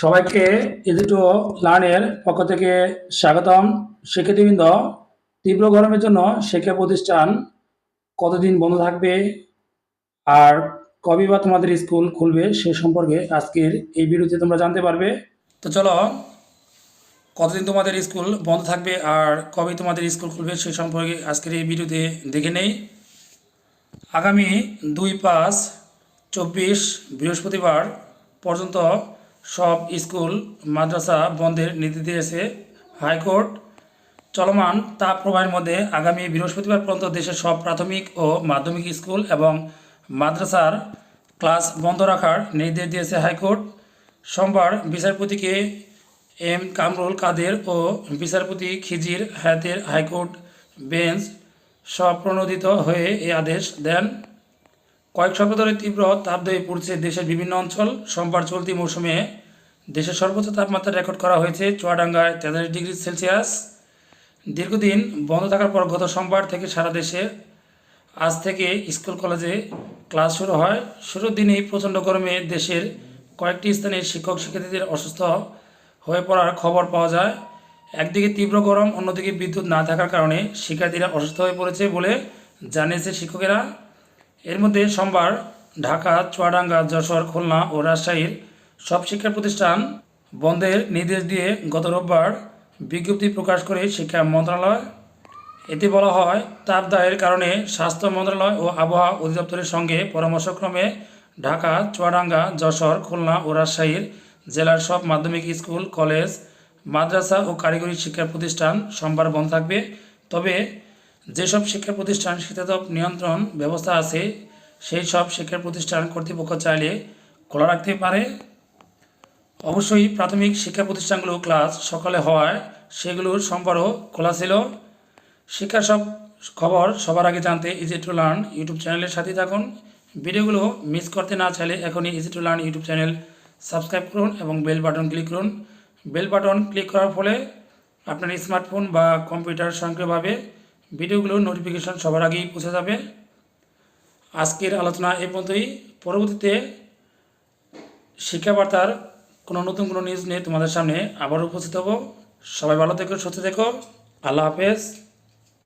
সবাইকে easy to লার্নের পক্ষ থেকে স্বাগতম। শিক্ষার্থীবৃন্দ, তীব্র গরমের জন্য শিক্ষা প্রতিষ্ঠান কতদিন বন্ধ থাকবে আর কবে বা তোমাদের স্কুল খুলবে সে সম্পর্কে আজকের এই ভিডিওতে তোমরা জানতে পারবে। তো চলো, কতদিন তোমাদের স্কুল বন্ধ থাকবে আর কবে তোমাদের স্কুল খুলবে সে সম্পর্কে আজকের এই ভিডিওতে দেখে নেই। আগামী দুই পাঁচ চব্বিশ বৃহস্পতিবার পর্যন্ত সব স্কুল, মাদ্রাসা বন্ধের নীতি দিয়েছে। হাইকোর্ট চলমান তাপ প্রবাহের মধ্যে আগামী বৃহস্পতিবার পর্যন্ত দেশের সব প্রাথমিক ও মাধ্যমিক স্কুল এবং মাদ্রাসার ক্লাস বন্ধ রাখার নির্দেশ দিয়েছে হাইকোর্ট। সোমবার বিচারপতিকে এম কামরুল কাদের ও বিচারপতি খিজির হায়াতের হাইকোর্ট বেঞ্চ স্বপ্রণোদিত হয়ে এই আদেশ দেন। কয়েক সপ্তাহ ধরে তীব্র তাপদাহী পড়ছে দেশের বিভিন্ন অঞ্চল। সোমবার চলতি মৌসুমে দেশের সর্বোচ্চ তাপমাত্রা রেকর্ড করা হয়েছে চুয়াডাঙ্গায় তেতাল্লিশ ডিগ্রি সেলসিয়াস। দীর্ঘদিন বন্ধ থাকার পর গত সোমবার থেকে সারা দেশে আজ থেকে স্কুল, কলেজে ক্লাস শুরু হয়। শুরুর দিনেই প্রচণ্ড গরমে দেশের কয়েকটি স্থানে শিক্ষক, শিক্ষার্থীদের অসুস্থ হয়ে পড়ার খবর পাওয়া যায়। একদিকে তীব্র গরম, অন্যদিকে বিদ্যুৎ না থাকার কারণে শিক্ষার্থীরা অসুস্থ হয়ে পড়েছে বলে জানিয়েছে শিক্ষকেরা। এর মধ্যে সোমবার ঢাকা, চুয়াডাঙ্গা, যশোর, খুলনা ও রাজশাহীর সব শিক্ষা প্রতিষ্ঠান বন্ধের নির্দেশ দিয়ে গত রোববার বিজ্ঞপ্তি প্রকাশ করে শিক্ষা মন্ত্রণালয়। এতে বলা হয় তাপদাহের কারণে স্বাস্থ্য মন্ত্রণালয় ও আবহাওয়া অধিদপ্তরের সঙ্গে পরামর্শক্রমে ঢাকা, চুয়াডাঙ্গা, যশোর, খুলনা ও রাজশাহীর জেলার সব মাধ্যমিক স্কুল, কলেজ, মাদ্রাসা ও কারিগরি শিক্ষা প্রতিষ্ঠান সোমবার বন্ধ থাকবে। তবে যেসব শিক্ষা প্রতিষ্ঠান শীতাতপ নিয়ন্ত্রণ ব্যবস্থা আছে, সেই সব শিক্ষা প্রতিষ্ঠান কর্তৃপক্ষ চাইলে খোলা রাখতে পারে। অবশ্যই প্রাথমিক শিক্ষা প্রতিষ্ঠানগুলো ক্লাস সকালে হওয়ায় সেগুলোর সম্পর্ক খোলা ছিল। শিক্ষার সব খবর সবার আগে জানতে ইজি টু লার্ন ইউটিউব চ্যানেলের সাথে থাকুন। ভিডিওগুলো মিস করতে না চাইলে এখনই easy to learn YouTube channel subscribe করুন এবং বেল বাটন ক্লিক করুন। বেল বাটন ক্লিক করার ফলে আপনার স্মার্টফোন বা কম্পিউটার সক্রিয়ভাবে ভিডিওগুলোর নোটিফিকেশন সবার আগেই পৌঁছে যাবে। আজকের আলোচনা এই পর্যন্তই। পরবর্তীতে শিক্ষাবার্তার কোনো নতুন কোনো নিউজ নিয়ে তোমাদের সামনে আবার উপস্থিত হব। সবাই ভালো থেকো, সুস্থ থেকো। আল্লাহ হাফেজ।